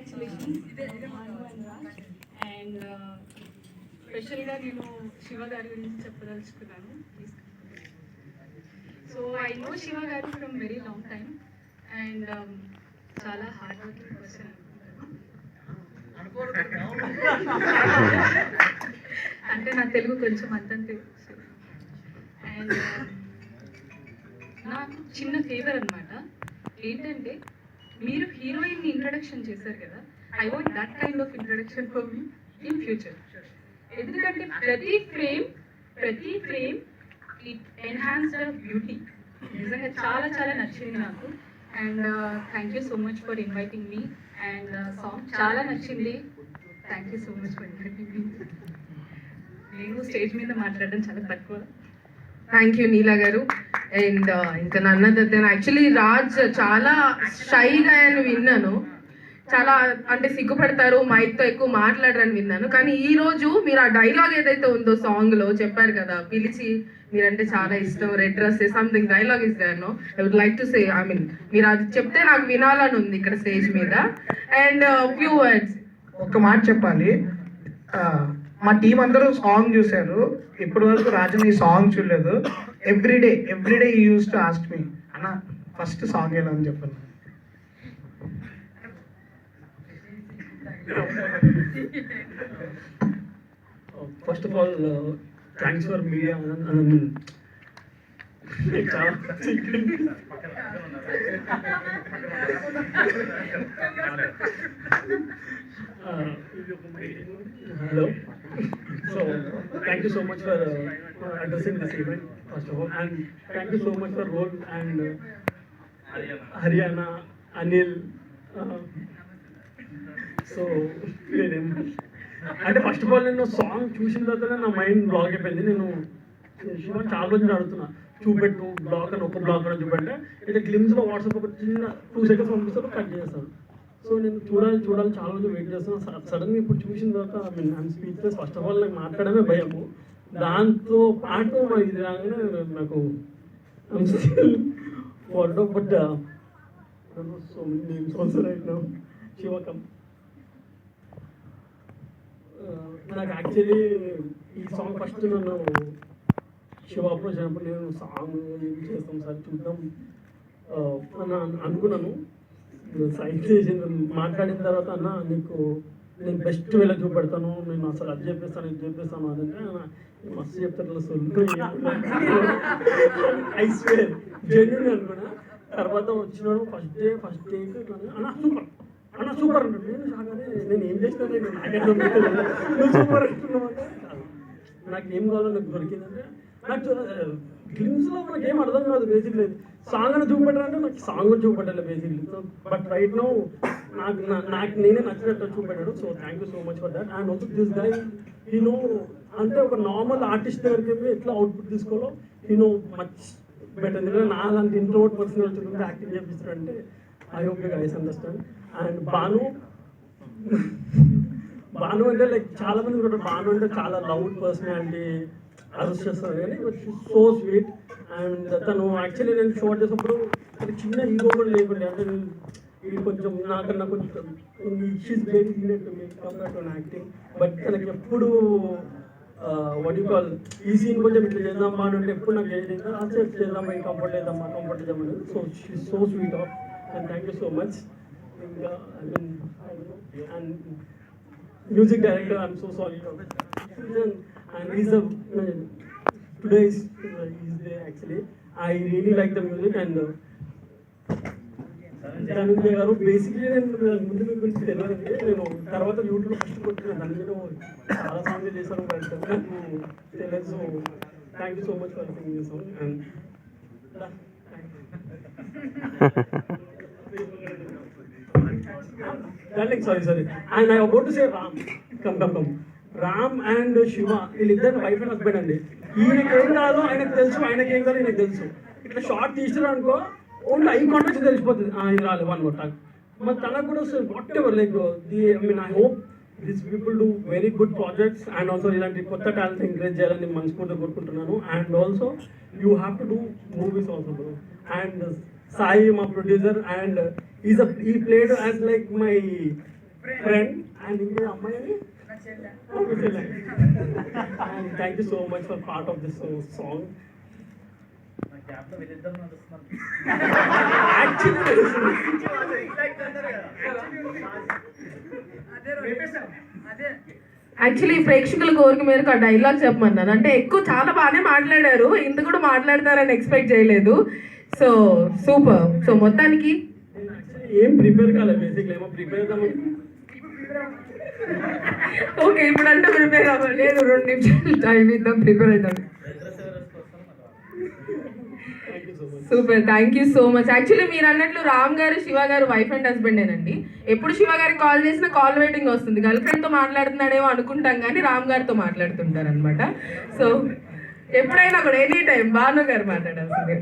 Congratulations and స్పెషల్గా నేను శివ గారి గురించి చెప్పదలుచుకున్నాను. So I know Shiva garu from very long time and చాలా హార్డ్ వర్కింగ్ పర్సన్ అంటే నా తెలుగు కొంచెం అంతంతే. అండ్ um, నాకు చిన్న ఫేవర్ అనమాట ఏంటంటే మీరు హీరోయిన్ని ఇంట్రడక్షన్ చేశారు కదా I want that kind of introduction for me in future ఎందుకంటే ప్రతి ఫ్రేమ్ ప్రతి frame it enhance the beauty నిజంగా చాలా చాలా నచ్చింది నాకు. And thank you so much for inviting me and song చాలా నచ్చింది. Thank you so much for inviting me నేను స్టేజ్ మీద మాట్లాడడం చాలా తక్కువ. థ్యాంక్ యూ నీలా గారు. అండ్ uh, ఇంకా నన్నది యాక్చువల్లీ రాజ్ చాలా షైగా అని విన్నాను. చాలా అంటే సిగ్గుపడతారు మైక్తో ఎక్కువ మాట్లాడరని విన్నాను. కానీ ఈ రోజు మీరు ఆ డైలాగ్ ఏదైతే ఉందో సాంగ్లో చెప్పారు కదా పిలిచి మీరంటే చాలా ఇష్టం red dress something dialogue is I would like to say I mean మీరు అది చెప్తే నాకు వినాలని ఉంది ఇక్కడ స్టేజ్ మీద. అండ్ ఫ్యూ వర్డ్స్ ఒక మాట చెప్పాలి. మా టీం అందరూ సాంగ్ చూశారు. ఇప్పటి వరకు రాజన్ ఈ సాంగ్ చూడలేదు. Everyday everyday use to ask me అన్న ఫస్ట్ సాంగ్ ఎలా అని చెప్పాను first of all thanks for media చాలా hello so thank you so much for event, first of first of thank and thank you so much for role and Anil. Uh, Anil so అంటే first of all నేను song చూసిన తర్వాత నా mind block అయిపోయింది. నేను శివ చాలా రోజులు అడుగుతున్నా చూపెట్టు బ్లాక్ అని ఒక బ్లాక్ అని చూపెట్టే అయితే గ్లిమ్స్లో వాట్సాప్ ఒక చిన్న టూ సెకండ్స్ పంపిస్తారు కట్ చేస్తాను సో నేను చూడాలి చూడాలి చాలా రోజులు వెయిట్ చేస్తున్నాను సడన్గా ఇప్పుడు చూసిన తర్వాత I mean I'm speechless first of all నాకు మాట్లాడమే భయము దాంతో పాటు మరి ఇది రాగానే నాకు photo but so names also right now శివకం నాకు యాక్చువల్లీ ఈ సాంగ్ ఫస్ట్ నన్ను శివ అప్రోచ్ అయినప్పుడు నేను సాంగ్ ఏం చేస్తాం సార్ చూద్దాం uh, అని అనుకున్నాను. నువ్వు సైన్ చేసి మాట్లాడిన తర్వాత అన్న నీకు నేను బెస్ట్ వేళ చూపెడతాను నేను అసలు అది చెప్పేస్తాను ఇది చెప్పేస్తాను అదంటే అన్న, మస్తు చెప్తారు అసలు. ఐ జెన్యున్ అనుకున్నా. తర్వాత వచ్చినాడు ఫస్ట్ డే ఫస్ట్ డే అన్న సూపర్ అన్న సూపర్ అంటాడు నేను షాక్ నేను ఏం చేస్తాను నేను సూపర్ అంటున్నావు అంటే నాకు ఏం కావాలో నాకు దొరికిందంటే నాకు గ్లిమ్స్లో మనకి ఏం అర్థం కాదు బేసిక్లీ సాంగ్ అని చూపెట్టాలంటే నాకు సాంగ్ చూపెట్టాలి basically so but right no నాకు నాకు నేనే నచ్చినట్టు చూపెట్టాడు. So thank you so much for that and also this guy he know అంటే ఒక నార్మల్ ఆర్టిస్ట్ దగ్గరికి వెళ్ళి ఎట్లా అవుట్పుట్ తీసుకోవాలో ఈ నో మచ్ బెటర్ ఎందుకంటే నా లాంటి ఇంట్రోవర్ట్ పర్సన్ నుండి acting చేపిస్తాడంటే I hope you guys understand and Bhanu Bhanu అంటే లైక్ చాలా మంది కూడా బాను అంటే చాలా లౌడ్ పర్సనాలిటీ అరెస్ట్ చేస్తారు కానీ సో స్వీట్ అండ్ తను యాక్చువల్లీ నేను షోట్ చేసినప్పుడు అది చిన్న ఈగో కూడా లేకుండా అంటే నేను ఇది కొంచెం నాకన్నా కొంచెం she's very senior to me compare to acting but తనకి ఎప్పుడు వడ్ కాల్ ఈ సీన్ కొంచెం ఇట్లా చేద్దామా అని అంటే ఎప్పుడు నాకు చేయలేదు అసలు చేద్దామా ఈ కంఫర్ట్ లేదమ్మా కంఫర్ట్ లేదమ్మా so she so sweet of and thank you so much ఇంకా I mean and music director I'm so sorry prison and is today is is నేను తర్వాత యూట్యూబ్లో ఫస్ట్ కొట్టిన so thank you so much for and sorry sorry and I about come come come Ram and Shiva వీళ్ళిద్దరు wife and husband అండి. ఈయనకి ఏం కాదు ఆయనకు తెలుసు ఆయనకి ఏం కాదు ఈయనకు తెలుసు. ఇట్లా షార్ట్ తీసారు అనుకో ఓన్లీ ఐ కాంటాక్ట్ తెలిసిపోతుంది. ఆ, ఇది రాలేదు వన్ మోర్ మరి తనకు కూడా వస్తుంది whatever like the I mean I hope this people do very good projects and also ఇలాంటి కొత్త టాలెంట్ ఎంకరేజ్ చేయాలని మనస్ఫూర్తిగా కోరుకుంటున్నాను. And also you have to do movies also bro and Sai మా ప్రొడ్యూసర్ అండ్ ఈజ్ ఈ played as like my friend and ఇంకే అమ్మాయి thank you so much for part of this song actually ప్రేక్షకుల కోరిక మేరకు ఆ డైలాగ్ చెప్పమన్నాను. అంటే ఎక్కువ చాలా బాగానే మాట్లాడారు. ఇంత కూడా మాట్లాడతారని ఎక్స్పెక్ట్ చేయలేదు. సో సూపర్ సో మొత్తానికి ఏం ప్రిపేర్ కాలేదు బేసిక్లీ ఏమో ప్రిపేర్ ఓకే ఇప్పుడు అంటే ప్రిపేర్ అవ్వలేదు రెండు నిమిషాలు టైం ఇద్దాం ప్రిపేర్ అవుతాం super thank you so much. Actually మీరు అన్నట్లు రామ్ గారు శివ గారు వైఫ్ అండ్ హస్బెండేనండి ఎప్పుడు శివ గారికి కాల్ చేసినా కాల్ వెయిటింగ్ వస్తుంది. గర్ల్ ఫ్రెండ్తో మాట్లాడుతున్నాడేమో అనుకుంటాం కానీ రామ్ గారితో మాట్లాడుతుంటారు అనమాట సో ఎప్పుడైనా కూడా ఎనీ టైం భాను గారు మాట్లాడాల్సింది.